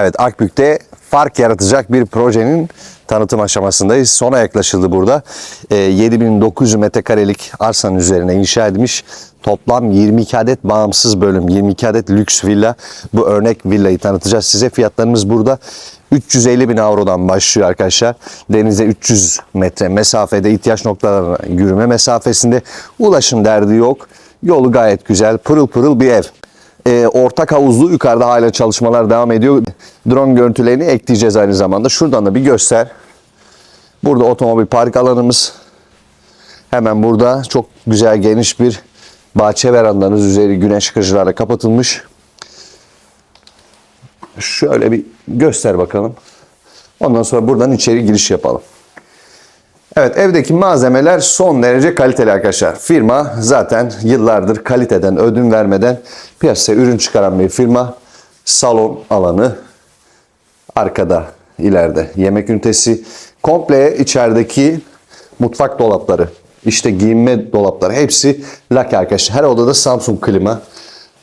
Evet Akbük'te fark yaratacak bir projenin tanıtım aşamasındayız. Sona yaklaşıldı burada. Ee, 7900 metrekarelik arsanın üzerine inşa edilmiş toplam 22 adet bağımsız bölüm, 22 adet lüks villa. Bu örnek villayı tanıtacağız size. Fiyatlarımız burada 350 bin avrodan başlıyor arkadaşlar. Denize 300 metre mesafede ihtiyaç noktalarına yürüme mesafesinde ulaşım derdi yok. Yolu gayet güzel, pırıl pırıl bir ev. Ee, ortak havuzlu yukarıda hala çalışmalar devam ediyor. Drone görüntülerini ekleyeceğiz aynı zamanda. Şuradan da bir göster. Burada otomobil park alanımız. Hemen burada çok güzel geniş bir bahçe verandanız üzeri güneş kırıcılarla kapatılmış. Şöyle bir göster bakalım. Ondan sonra buradan içeri giriş yapalım. Evet evdeki malzemeler son derece kaliteli arkadaşlar. Firma zaten yıllardır kaliteden ödün vermeden piyasaya ürün çıkaran bir firma. Salon alanı arkada ileride yemek ünitesi. Komple içerideki mutfak dolapları işte giyinme dolapları hepsi lak arkadaşlar. Her odada Samsung klima.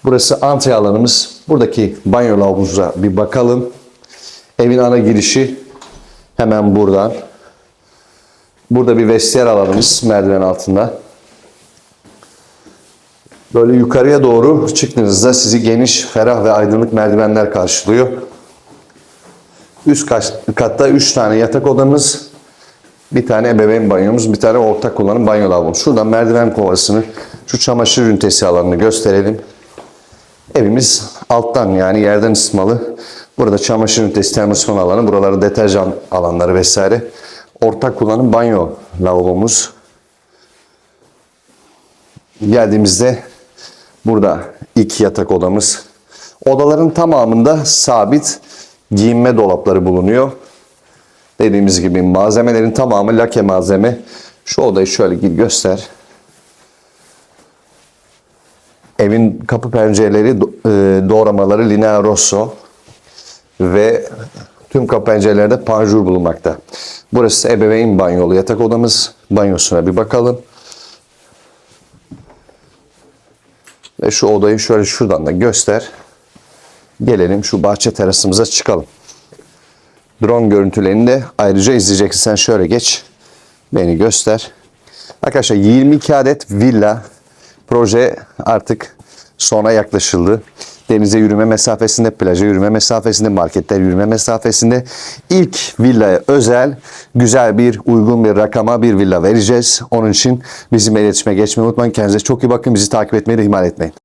Burası antre alanımız. Buradaki banyo lavabomuza bir bakalım. Evin ana girişi hemen buradan. Burada bir vestiyer alanımız merdiven altında. Böyle yukarıya doğru çıktığınızda sizi geniş, ferah ve aydınlık merdivenler karşılıyor. Üst kat- katta 3 tane yatak odamız, bir tane ebeveyn banyomuz, bir tane ortak kullanım banyo lavabomuz. Şuradan merdiven kovasını, şu çamaşır ünitesi alanını gösterelim. Evimiz alttan yani yerden ısıtmalı. Burada çamaşır ünitesi, termosifon alanı, buraları deterjan alanları vesaire. Ortak kullanım banyo lavabomuz. Geldiğimizde burada iki yatak odamız. Odaların tamamında sabit giyinme dolapları bulunuyor. Dediğimiz gibi malzemelerin tamamı lake malzeme. Şu odayı şöyle gir göster. Evin kapı pencereleri e, doğramaları Linea Rosso ve tüm kapı pencerelerde panjur bulunmakta. Burası ebeveyn banyolu yatak odamız. Banyosuna bir bakalım. Ve şu odayı şöyle şuradan da göster. Gelelim şu bahçe terasımıza çıkalım. Drone görüntülerini de ayrıca izleyeceksin. Sen şöyle geç. Beni göster. Arkadaşlar 22 adet villa proje artık sona yaklaşıldı. Denize yürüme mesafesinde, plaja yürüme mesafesinde, marketler yürüme mesafesinde ilk villaya özel güzel bir uygun bir rakama bir villa vereceğiz. Onun için bizim iletişime geçmeyi unutmayın. Kendinize çok iyi bakın. Bizi takip etmeyi de ihmal etmeyin.